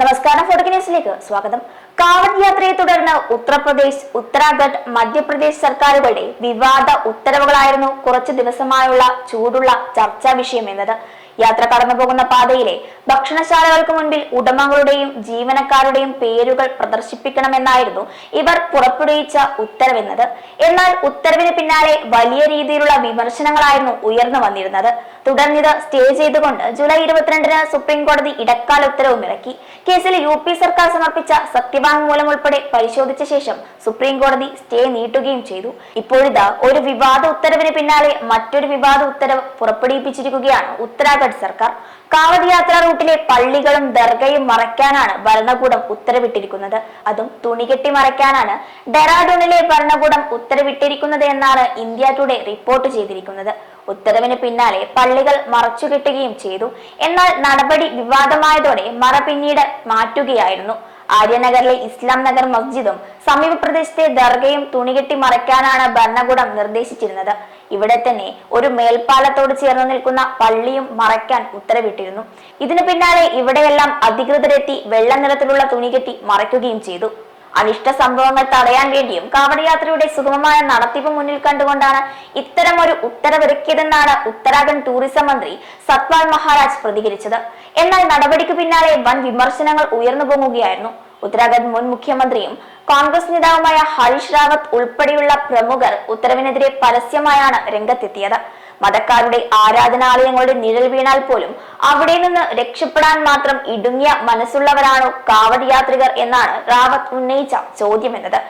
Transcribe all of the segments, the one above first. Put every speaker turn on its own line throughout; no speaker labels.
നമസ്കാരം ഫോട്ടോ ന്യൂസിലേക്ക് സ്വാഗതം. കാവഡ് യാത്രയെ തുടർന്ന് ഉത്തർപ്രദേശ് ഉത്തരാഖണ്ഡ് മധ്യപ്രദേശ് സർക്കാരുകളുടെ വിവാദ ഉത്തരവുകളായിരുന്നു കുറച്ചു ദിവസമായുള്ള ചൂടുള്ള ചർച്ചാ വിഷയം എന്നത്. യാത്ര കടന്നു പോകുന്ന പാതയിലെ ഭക്ഷണശാലകൾക്ക് മുൻപിൽ ഉടമകളുടെയും ജീവനക്കാരുടെയും പേരുകൾ പ്രദർശിപ്പിക്കണമെന്നായിരുന്നു ഇവർ പുറപ്പെടുവിച്ച ഉത്തരവെന്നത്. എന്നാൽ ഉത്തരവിന് പിന്നാലെ വലിയ രീതിയിലുള്ള വിമർശനങ്ങളായിരുന്നു ഉയർന്നു വന്നിരുന്നത്. തുടർന്നിത് സ്റ്റേ ചെയ്തുകൊണ്ട് ജൂലൈ ഇരുപത്തിരണ്ടിന് സുപ്രീം കോടതി ഇടക്കാല ഉത്തരവും ഇറക്കി. കേസിൽ യു പി സർക്കാർ സമർപ്പിച്ച സത്യവാങ്മൂലം ഉൾപ്പെടെ പരിശോധിച്ച ശേഷം സുപ്രീം കോടതി സ്റ്റേ നീട്ടുകയും ചെയ്തു. ഇപ്പോഴിതാ ഒരു വിവാദ ഉത്തരവിന് പിന്നാലെ മറ്റൊരു വിവാദ ഉത്തരവ് പുറപ്പെടുവിപ്പിച്ചിരിക്കുകയാണ് ഉത്തരാഖണ്ഡ് സർക്കാർ കാവടി യാത്രാ റൂട്ടിലെ പള്ളികളും ദർഗയും മറയ്ക്കാനാണ് ഭരണകൂടം ഉത്തരവിട്ടിരിക്കുന്നത്. അതും തുണികെട്ടി മറയ്ക്കാനാണ് ഡെറാഡൂണിലെ ഭരണകൂടം ഉത്തരവിട്ടിരിക്കുന്നത് എന്നാണ് ഇന്ത്യ ടുഡേ റിപ്പോർട്ട് ചെയ്തിരിക്കുന്നത്. ഉത്തരവിന് പിന്നാലെ പള്ളികൾ മറച്ചുകെട്ടുകയും ചെയ്തു. എന്നാൽ നടപടി വിവാദമായതോടെ മറ പിന്നീട് മാറ്റുകയായിരുന്നു. ആര്യനഗറിലെ ഇസ്ലാം നഗർ മസ്ജിദും സമീപ പ്രദേശത്തെ ദർഗയും തുണികെട്ടി മറയ്ക്കാനാണ് ഭരണകൂടം നിർദ്ദേശിച്ചിരുന്നത്. ഇവിടെ തന്നെ ഒരു മേൽപ്പാലത്തോട് ചേർന്ന് നിൽക്കുന്ന പള്ളിയും മറയ്ക്കാൻ ഉത്തരവിട്ടിരുന്നു. ഇതിനു പിന്നാലെ ഇവിടെയെല്ലാം അധികൃതരെത്തി വെള്ള നിറത്തിലുള്ള തുണികെട്ടി മറയ്ക്കുകയും ചെയ്തു. അനിഷ്ട സംഭവങ്ങൾ തടയാൻ വേണ്ടിയും കാവടയാത്രയുടെ സുഗമമായ നടത്തിപ്പ് മുന്നിൽ കണ്ടുകൊണ്ടാണ് ഇത്തരം ഒരു ഉത്തരവിറക്കിയതെന്നാണ് ഉത്തരാഖണ്ഡ് ടൂറിസം മന്ത്രി സത്പാൽ മഹാരാജ് പ്രതികരിച്ചത്. എന്നാൽ നടപടിക്ക് പിന്നാലെ വൻ വിമർശനങ്ങൾ ഉയർന്നു പൊങ്ങുകയായിരുന്നു. ഉത്തരാഖണ്ഡ് മുൻ മുഖ്യമന്ത്രിയും കോൺഗ്രസ് നേതാവുമായ ഹരീഷ് റാവത്ത് ഉൾപ്പെടെയുള്ള പ്രമുഖർ ഉത്തരവിനെതിരെ പരസ്യമായാണ് രംഗത്തെത്തിയത്. മതക്കാരുടെ ആരാധനാലയങ്ങളുടെ നിഴൽ വീണാൽ പോലും അവിടെ നിന്ന് രക്ഷപ്പെടാൻ മാത്രം ഇടുങ്ങിയ മനസ്സുള്ളവരാണോ കാവടി യാത്രികർ എന്നാണ് റാവത്ത് ഉന്നയിച്ച ചോദ്യമെന്നത്.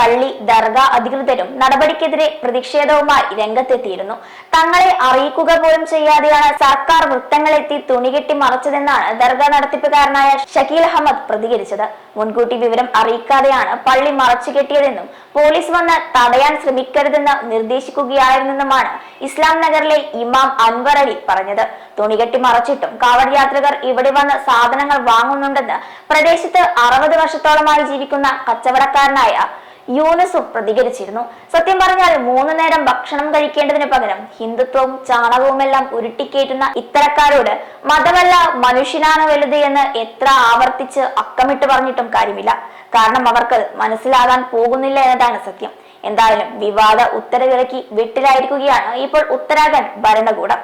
പള്ളി ദർഗ അധികൃതരും നടപടിക്കെതിരെ പ്രതിഷേധവുമായി രംഗത്തെത്തിയിരുന്നു. തങ്ങളെ അറിയിക്കുക പോലും ചെയ്യാതെയാണ് സർക്കാർ വൃത്തങ്ങളെത്തി തുണികെട്ടി മറച്ചതെന്നാണ് ദർഗ നടത്തിപ്പുകാരനായ ഷക്കീൽ അഹമ്മദ് പ്രതികരിച്ചത്. മുൻകൂട്ടി വിവരം അറിയിക്കാതെയാണ് പള്ളി മറച്ചു കെട്ടിയതെന്നും പോലീസ് വന്ന് തടയാൻ ശ്രമിക്കരുതെന്ന് നിർദ്ദേശിക്കുകയായിരുന്നെന്നുമാണ് ഇസ്ലാം നഗറിലെ ഇമാം അൻവർ അലി പറഞ്ഞത്. തുണികെട്ടി മറച്ചിട്ടും കാവഡ് യാത്രികർ ഇവിടെ വന്ന് സാധനങ്ങൾ വാങ്ങുന്നുണ്ടെന്ന് പ്രദേശത്ത് അറുപത് വർഷത്തോളമായി ജീവിക്കുന്ന കച്ചവടക്കാരനായ യൂനസും പ്രതികരിച്ചിരുന്നു. സത്യം പറഞ്ഞാൽ മൂന്നു നേരം ഭക്ഷണം കഴിക്കേണ്ടതിന് പകരം ഹിന്ദുത്വവും ചാണകവുമെല്ലാം ഉരുട്ടിക്കേറ്റുന്ന ഇത്തരക്കാരോട് മതമല്ല മനുഷ്യനാണ് വലുത് എന്ന് എത്ര ആവർത്തിച്ച് അക്കമിട്ട് പറഞ്ഞിട്ടും കാര്യമില്ല. കാരണം അവർക്ക് മനസ്സിലാകാൻ പോകുന്നില്ല എന്നതാണ് സത്യം. എന്തായാലും വിവാദ ഉത്തരവിറക്കി വിട്ടിലായിരിക്കുകയാണ് ഇപ്പോൾ ഉത്തരാഖണ്ഡ് ഭരണകൂടം.